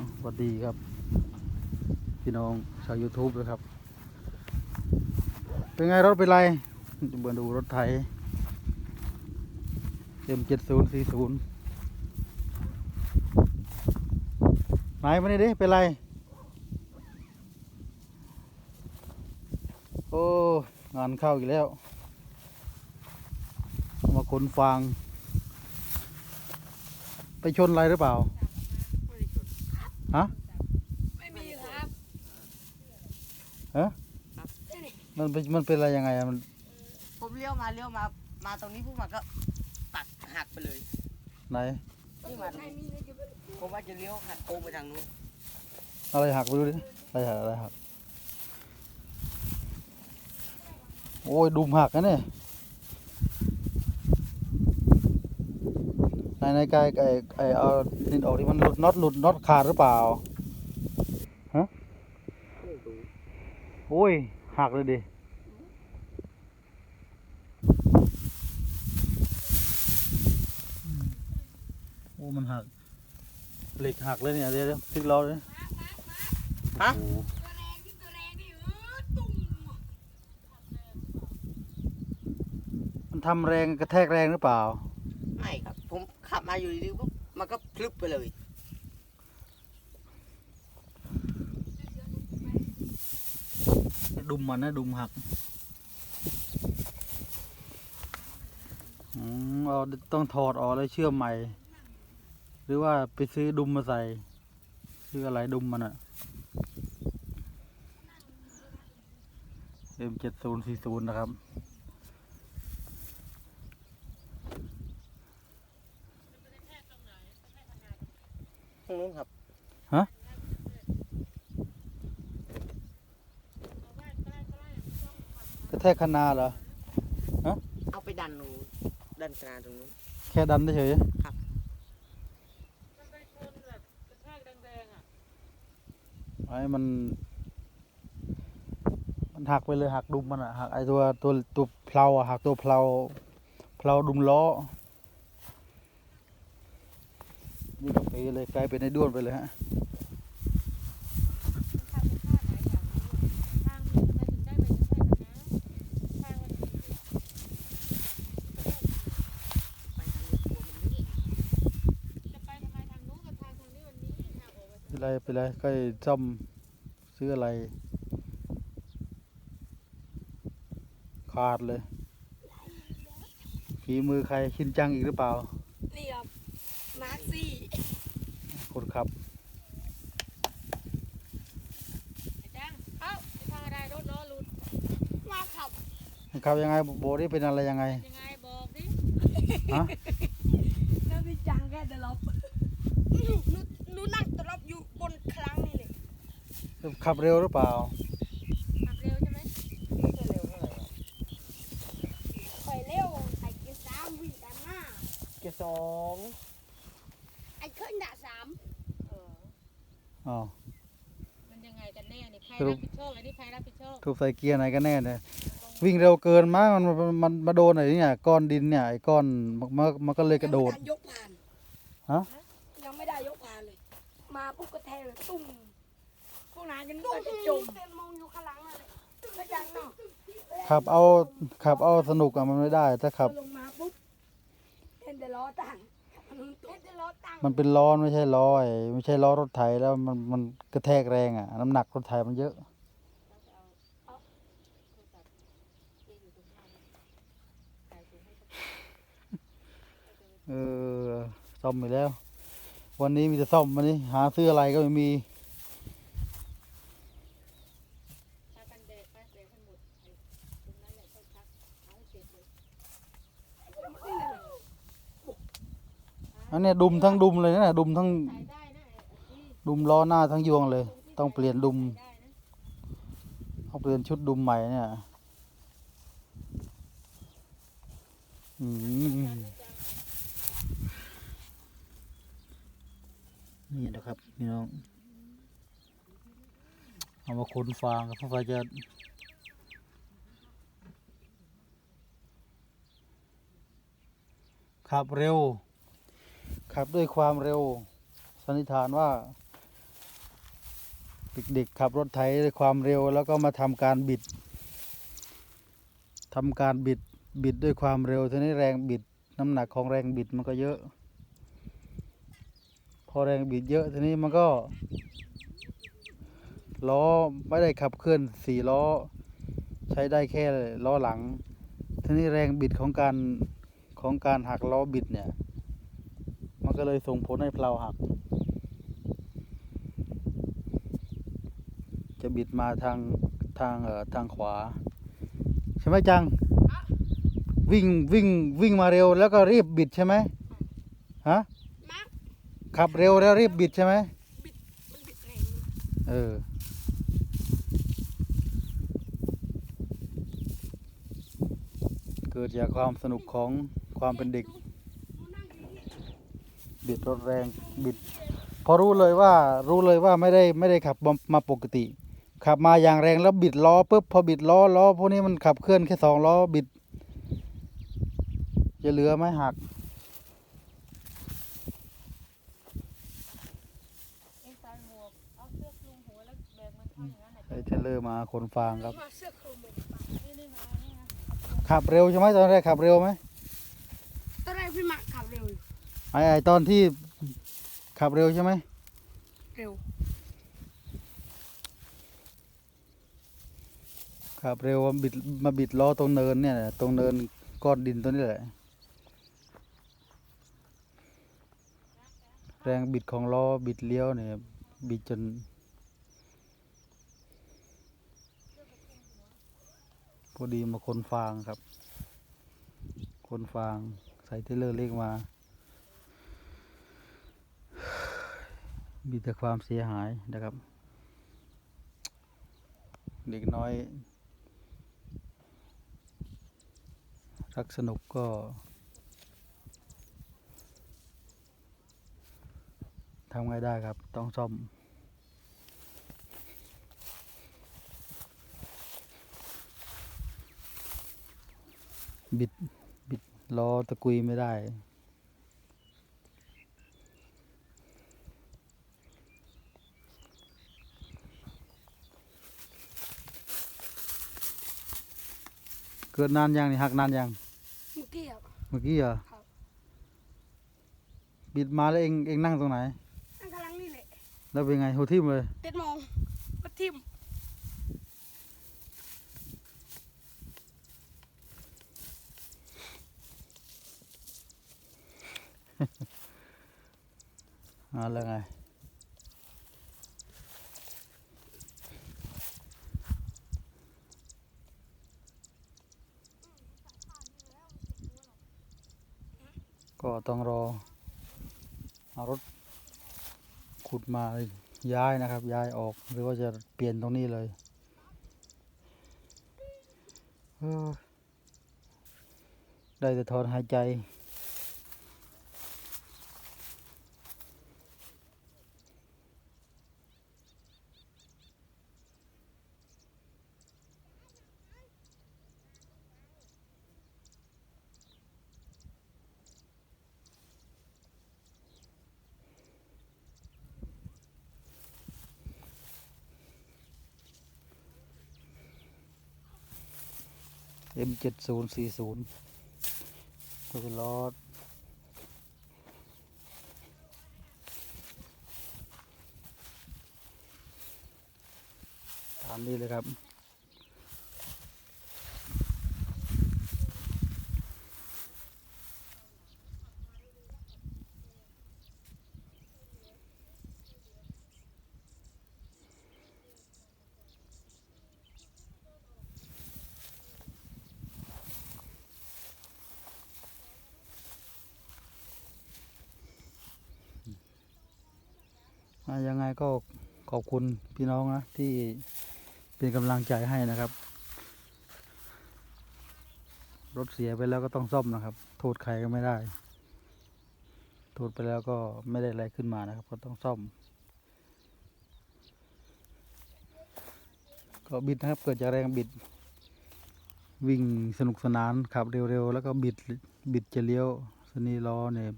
สวัสดีครับ พี่น้องชาว YouTube ด้วยครับ เป็นไงรถเป็นไรจะเบิร์ดูรถไถ M7040 ไหนมานี่ดิเป็นไร โอ้ งานเข้าอีกแล้ว มาขนฟาง ไปชนอะไรหรือเปล่า ฮะไม่มีครับมันเป็นมันเป็นอะไรยังไงอะมันผมเลี้ยวมาเลี้ยวมามาตรงนี้พวกมันก็ตัดหักไปเลยไหนนี่มาผมว่าจะเลี้ยวหักโค้งไปทางนู้นอะไรหักไปดูดิอะไรหักอะไรหักโอ้ยดุมหักนะเนี่ย ในในกายไอไอเอาดินออกที่มันหลุดน็อตหลุดน็อตขาดหรือเปล่าฮะโอ้ยหักเลยดิโอ้มันหักเหล็กหักเลยเนี่ยเดี๋ยวเดี๋ยวพลิกล้อเลยฮะโอ้โหมันทำแรงกระแทกแรงหรือเปล่าไม่ครับผ มาอยู่ดีๆปุ๊บมันก็พลึบไปเลย ดุมมันนะดุมหักอืมเอาต้องถอดออกแล้วเชื่อมใหม่ หรือว่าไปซื้อดุมมาใส่ซื้ออะไรดุมมันอะเอ็มเจ็ดศูนย์สี่ศูนย์นะครับ ตรงนู้นครับกระแทกคนาเหรอเอาไปดันตรงนู้นดันกลางตรงนู้นแค่ดันเฉยครับๆไอ้มันมันหักไปเลยหักดุมมันอะหักไอตัวตัวตัวเพลาอะหักตัวเพลาเพลาดุมล้อ นี่ก็ไปเลยกลายเป็นไอ้ด้วนไปเลยฮะเป็นไรเป็นไรก็ซ่อมซื้ออะไร ขาดเลยฝีมือใครชินจังอีกหรือเปล่า นี่ครับมาร์ซี่ คนขับ จังเอ้าทางอะไรรถล้อหลุดมาขับ ขับยังไงโบนี่เป็นอะไรยังไงยังไงบอกดิฮะแล้วพี่จังแค่เดลอปหนูหนูหนูนั่งตลบอยู่บนคลังนี่เลยขับเร็วหรือเปล่าขับเร็วใช่ไหมไม่ใช่เร็วเท่าไหร่หรอกคอยเร็วไอ้เกียร์สามวิ่งตามหน้าเกียร์สองไอ้ขึ้นด่าสามอ๋อมันยังไงกันแน่นี่ใครสรุรัปบผิดชอบอันนี้ใครรับผิดชอบถูกใส่เกียร์ไหนกันแน่เนี่ย วิ่งเร็วเกินมั้งมันมันมันมาโดนอะไรเนี่ยก้อนดินเนี่ยไอ้ก้อนมันมันมันก็เลยกระโดดยังไม่ไยกผ่านฮะยังไม่ได้ยกผ่านเลย มาปุ๊บก็แทงเลยตุ้มพวกนายกันตุ้มจะจมเต็มมองอยู่ข้างหลังเลยพี่จังเนาะขับเอาขับเอาสนุกอะมันไม่ได้ถ้าขับลงมาปุ๊บเห็นแต่ล้อตั้งเห็นแต่ล้อตั้งมันเป็นล้อไม่ใช่ล้อไอ้ไม่ใช่ล้อรถไถแล้วมันมันกระแทกแรงอะ น้ำหนักรถไถมันเยอะ เออซ่อมไปแล้ว วันนี้มีแต่ซ่อมวันนี้ หาซื้ออะไรก็ไม่มีอันนี้ดุมทั้งดุมเลยนะดุมทั้งดุมล้อหน้าทั้งยวงเลย ต้องเปลี่ยนดุมต้องเปลี่ยนชุดดุมใหม่เนี่ยอืม นี่นะครับพี่น้อง เอามาขนฟางเพราะว่าจะขับเร็ว ขับด้วยความเร็ว สันนิษฐานว่า เด็กๆขับรถไถด้วยความเร็ว แล้วก็มาทำการบิดทำการบิดบิดด้วยความเร็วทีนี้แรงบิด น้ำหนักของแรงบิดมันก็เยอะ พอแรงบิดเยอะทีนี้มันก็ล้อไม่ได้ขับเคลื่อนสี่ล้อ ใช้ได้แค่ล้อหลัง ทีนี้แรงบิดของการของการหักล้อบิดเนี่ย มันก็เลยส่งผลให้เพลาหัก จะบิดมาทางทางเอ่อทางขวา ใช่ไหมจัง วิ่งวิ่งวิ่งมาเร็วแล้วก็รีบบิดใช่ไหมฮะมาร์ค ขับเร็วแล้วรีบบิดใช่ไหมมันบิดแรงเออเกิดจากความสนุกของความเป็นเด็ก บิดรถแรงบิด พอรู้เลยว่ารู้เลยว่าไม่ได้ไม่ได้ขับมามาปกติ ขับมาอย่างแรงแล้วบิดล้อปุ๊บพอบิดล้อล้อพวกนี้มันขับเคลื่อนแค่สองล้อบิด จะเหลือไหมหัก เอ็งใส่หมวกเอาเสื้อคลุมหัวแล้วแบกมันเข้าอย่างนั้นแหละ ไอ้เทรลเลอร์มาขนฟางครับมาเสื้อคลุมเลยนี่นี่มานี่นะขับเร็วใช่ไหมตอนแรกขับเร็วไหมตอนแรกพี่มาร์คขับเร็วอยู่ไอ้ไอ้ตอนที่ขับเร็วใช่ไหมเร็วขับเร็วมาบิดมาบิดล้อตรงเนินเนี่ยแหละตรงเนินก้อนดินตัวนี้แหละ แรงบิดของล้อบิดเลี้ยวเนี่ยบิดจน พอดีมาคนฟางครับ คนฟางใส่เทเลอร์เล็กมา มีแต่ความเสียหายนะครับ เด็กน้อย รักสนุกก็ ทำไงได้ครับ ต้องซ่อม บิด บิดล้อตะกุยไม่ได้เกิดนานยังนี่หักนานยัง เมื่อกี้อะเมื่อกี้เหรอครับบิดมาแล้วเองเองนั่งตรงไหนนั่งกำลังนี่แหละแล้วเป็นไงหัวทิ่มเลย เต็ดมองก็ทิ่ม อ่าแล้วไง ก็ต้องรอเอารถขุดมาย้ายนะครับ ย้ายออกหรือว่าจะเปลี่ยนตรงนี้เลยได้แต่ถอนหายใจ M เจ็ดศูนย์สี่ศูนย์ก็เป็นล้อตามนี้เลยครับ ยังไงก็ขอบคุณพี่น้องนะที่เป็นกำลังใจให้นะครับ รถเสียไปแล้วก็ต้องซ่อมนะครับ โทษใครก็ไม่ได้ โทษไปแล้วก็ไม่ได้อะไรขึ้นมานะครับ ก็ต้องซ่อม ก็บิดนะครับเกิดจากแรงบิด วิ่งสนุกสนานขับเร็วๆ แล้วก็บิดบิดจะเลี้ยวสนีล้อเนี่ย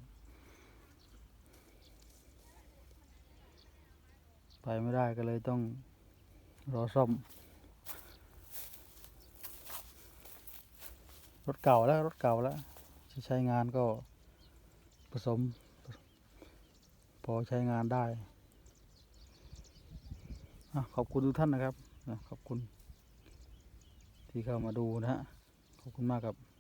ไปไม่ได้ก็เลยต้องรอซ่อม รถเก่าแล้วรถเก่าแล้วจะใช้งานก็ผสม พอใช้งานได้ขอบคุณทุกท่านนะครับ ขอบคุณ ที่เข้ามาดูนะฮะ ขอบคุณมากครับ